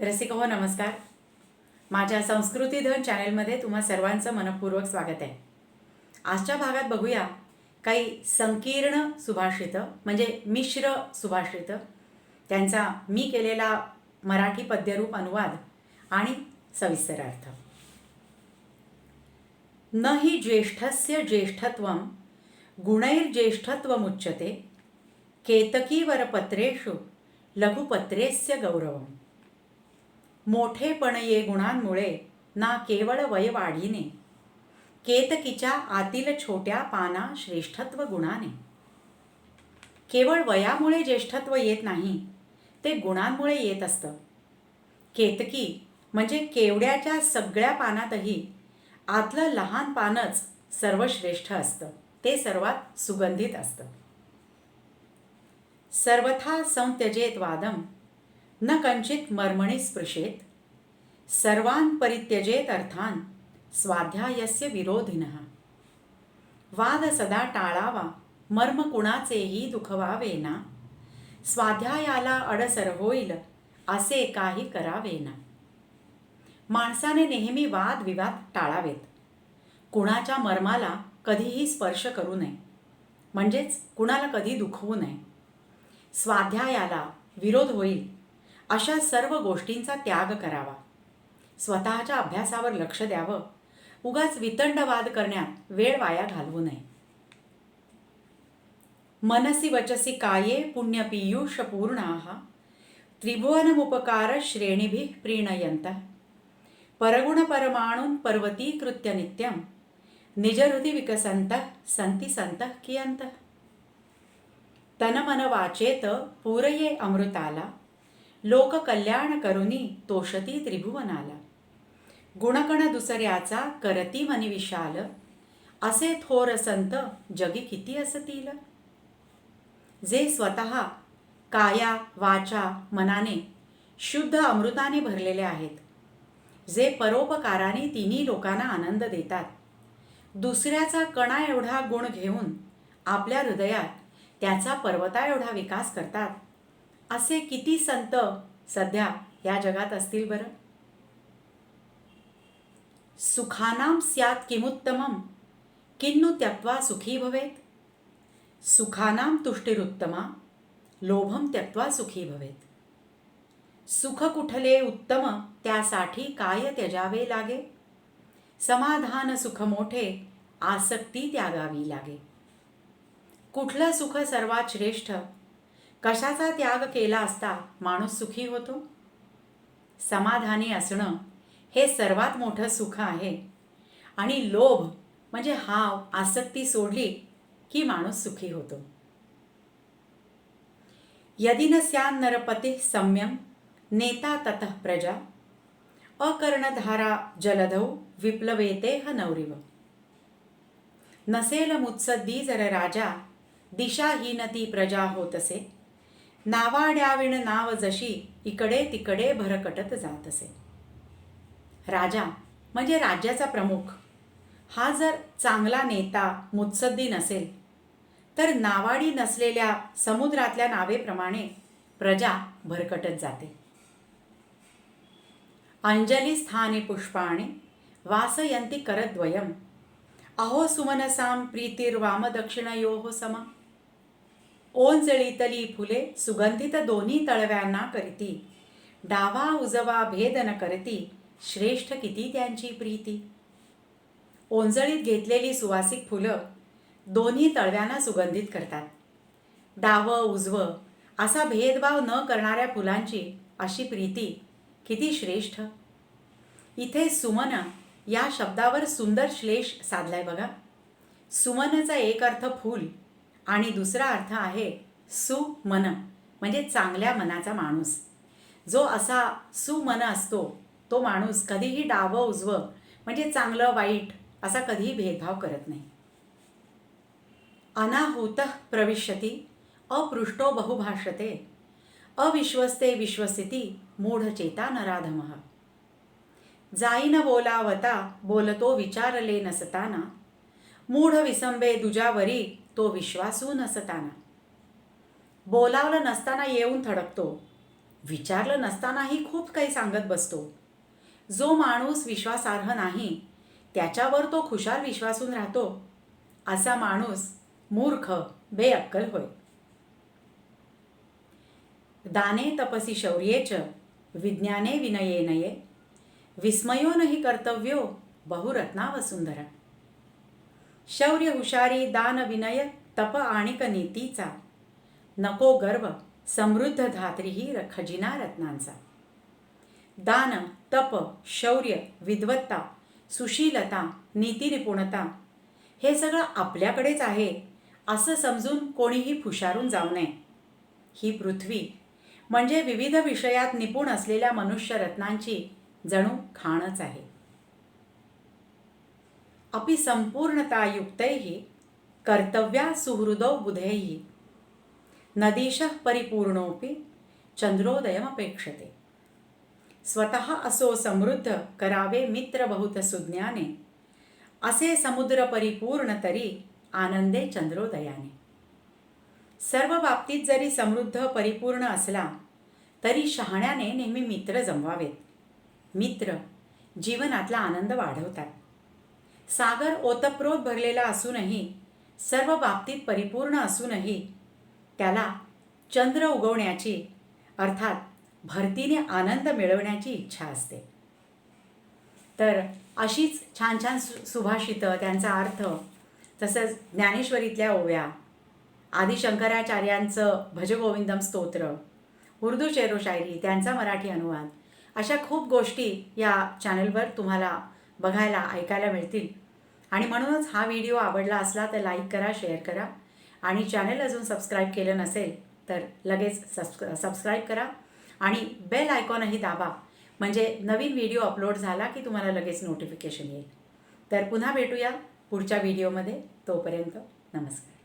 रसिक हो नमस्कार. माझ्या संस्कृती धन चॅनेलमध्ये तुम्हा सर्वांचं मनपूर्वक स्वागत आहे. आजच्या भागात बघूया काही संकीर्ण सुभाषितं म्हणजे मिश्र सुभाषितं. त्यांचा मी केलेला मराठी पद्यरूप अनुवाद आणि सविस्तर अर्थ न ही ज्येष्ठस्य ज्येष्ठत्वं गुणैर्ज्येष्ठत्वमुच्यते केतकीवरपत्रेषु लघुपत्रेस्य गौरवम्. मोठेपण ये गुणांमुळे ना केवळ वय वाढीने केतकीच्या आतील छोट्या पाना श्रेष्ठत्व गुणाने. केवळ वयामुळे ज्येष्ठत्व येत नाही ते गुणांमुळे येत असतं. केतकी म्हणजे केवड्याच्या सगळ्या पानातही आतलं लहान पानच सर्वश्रेष्ठ असतं ते सर्वात सुगंधित असतं. सर्वथा संत्यजेत वादम न कंचित मर्मणी स्पृशेत। सर्वान परित्यजेत अर्थान स्वाध्यायस्य विरोधिनः। वाद सदा टाळावा मर्म कुणाचेही दुखवावेना स्वाध्यायाला अडसर होईल असे काही करावेना। माणसाने नेहमी वाद विवाद टाळावेत। कुणाच्या मर्माला कधीही स्पर्श करू नये म्हणजेच कुणाला कधी दुखवू नये। स्वाध्यायाला विरोध होईल अशा सर्व गोष्टींचा त्याग करावा. स्वतःच्या अभ्यासावर लक्ष द्यावं. उगाच वितंडवाद करण्यात वेळ वाया घालवू नये. मनसी वचसी काये पुण्यपीयूष पूर्णाः त्रिभुवनमुपकार श्रेणीभिः प्रीणयंत परगुण परमाणून पर्वतीकृत्य नित्यं निजहृदि विकसन्तः सन्ति सन्तः कियन्तः। तनमन वाचेत पूरये अमृताला। लोककल्याण करुनी तोषती त्रिभुवनाला. गुणकण दुसऱ्याचा करती मनी विशाल असे थोर संत जगी किती असतील? जे स्वतः काया वाचा मनाने शुद्ध अमृताने भरलेले आहेत जे परोपकाराने तिन्ही लोकांना आनंद देतात. दुसऱ्याचा कणा एवढा गुण घेऊन आपल्या हृदयात त्याचा पर्वता एवढा विकास करतात. असे किती संत सध्या या जगात असतील बरं? सुखानां स्यात् किमुत्तमं किन्नु त्यक्त्वा सुखी भवेत? सुखानां तुष्टिरुत्तमा? लोभम त्यक्त्वा सुखी भवेत. सुख कुठले उत्तम त्यासाठी काय त्यजावे लागे? समाधान सुख मोठे आसक्ती त्यागावी लागे. कुठलं सुख सर्वात श्रेष्ठ? कशाचा त्याग केला असता माणूस सुखी होतो? समाधानी असणं हे सर्वात मोठं सुख आहे. आणि लोभ म्हणजे हाव आसक्ती सोडली की माणूस सुखी होतो. यदि न स्यान् नरपती सम्यम नेता ततः प्रजा अकर्णधारा जलधौ विप्लवेतेह नौरिव नसेल मुत्सद्दी जर राजा दिशाहीनती प्रजा होत असे नावाड्याविण नाव जशी इकडे तिकडे भरकटत जात असे. राजा म्हणजे राज्याचा प्रमुख हा जर चांगला नेता मुत्सद्दी नसेल तर नावाडी नसलेल्या समुद्रातल्या नावेप्रमाणे प्रजा भरकटत जाते. अंजली स्थाने पुष्पाणे वासयंती करद्वयम अहो सुमनसाम प्रीतिर्वाम दक्षिणयोः ओन ओंजळीतली फुले सुगंधित दोन्ही तळव्यांना करती. डावा उजवा भेद न करती श्रेष्ठ किती त्यांची प्रीती. ओंजळीत घेतलेली सुवासिक फुलं दोन्ही तळव्यांना सुगंधित करतात. डावं उजवं असा भेदभाव न करणाऱ्या फुलांची अशी प्रीती किती श्रेष्ठ. इथे सुमन या शब्दावर सुंदर श्लेष साधलाय बघा. सुमनचा एक अर्थ फूल आणि दुसरा अर्थ आहे सुमन म्हणजे चांगल्या मनाचा माणूस. जो असा सुमन असतो तो माणूस कधीही डावं उजवं म्हणजे चांगलं वाईट असा कधीही भेदभाव करत नाही. अनाहूत प्रविश्यती अपृष्टो बहुभाषते अविश्वस्ते विश्वसिती मूढचेता नराधम. जाईन बोलावता बोलतो विचारले नसताना मूढ विसंबे दुजावरी तो विश्वासू नसताना. बोलावलं नसताना येऊन थडकतो. विचारलं नसतानाही खूप काही सांगत बसतो. जो माणूस विश्वासार्ह नाही त्याच्यावर तो खुशाल विश्वासून राहतो. असा माणूस मूर्ख बेअक्कल होय. दाने तपसी शौर्येच विज्ञाने विनयेनये. विस्मयो नहि कर्तव्यो बहुरत्ना वसुंधरा शौर्य हुशारी दान विनय तप आणिक नीतीचा. नको गर्व समृद्ध धात्रीही र- खजिना रत्नांचा. दान तप शौर्य विद्वत्ता सुशीलता नीतिनिपुणता हे सगळं आपल्याकडेच आहे असं समजून कोणीही फुशारून जाऊ नये. ही पृथ्वी म्हणजे विविध विषयात निपुण असलेल्या मनुष्यरत्नांची जणू खाणच आहे. अपि सम्पूर्णतायुक्तैः कर्तव्या सुहृदौ बुधैः। नदीशः परिपूर्णोऽपि चंद्रोदयमपेक्षते स्वतः असो समृद्ध करावे मित्र बहुत सुज्ञाने असे समुद्र परिपूर्ण तरी आनंदे चंद्रोदयाने सर्व बाबतीत जरी समृद्ध परिपूर्ण असला तरी शहाण्याने नेहमी मित्र जमवावेत। मित्र जीवनातला आनंद वाढवतात। सागर ओतप्रोत भरलेला असूनही सर्व बाबतीत परिपूर्ण असूनही त्याला चंद्र उगवण्याची अर्थात भरतीने आनंद मिळवण्याची इच्छा असते. तर अशीच छान छान सु सुभाषितं त्यांचा अर्थ तसंच ज्ञानेश्वरीतल्या ओव्या आदिशंकराचार्यांचं भजगोविंदम स्तोत्र उर्दू शेरो शायरी त्यांचा मराठी अनुवाद अशा खूप गोष्टी या चॅनलवर तुम्हाला बघायला ऐकायला मिळतील. आणि म्हणूनच हा व्हिडिओ आवडला असला तर लाईक करा शेअर करा. आणि चॅनल अजून सबस्क्राईब केलं नसेल तर लगेच सबस्क सबस्क्राईब करा. आणि बेल आयकॉनही दाबा. म्हणजे नवीन व्हिडिओ अपलोड झाला की तुम्हाला लगेच नोटिफिकेशन येईल. तर पुन्हा भेटूया पुढच्या व्हिडिओमध्ये. तोपर्यंत नमस्कार.